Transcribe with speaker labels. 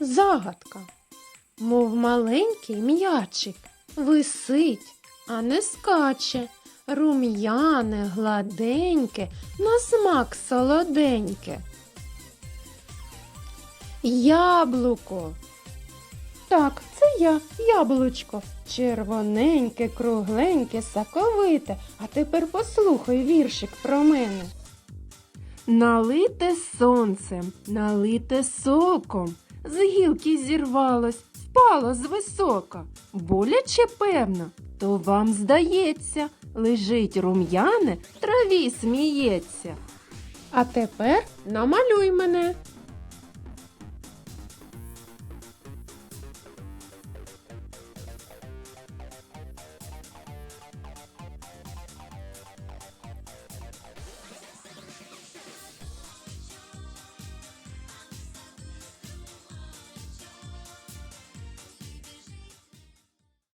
Speaker 1: загадка. Мов маленький м'ячик, висить, а не скаче. Рум'яне, гладеньке, на смак солоденьке. Яблуко. Так, це я, яблучко. Червоненьке, кругленьке, соковите. А тепер послухай віршик про мене. Налите сонцем, налите соком, з гілки зірвалось, впало з висока. Боляче певно, то вам здається, лежить рум'яне, траві сміється. А тепер намалюй мене.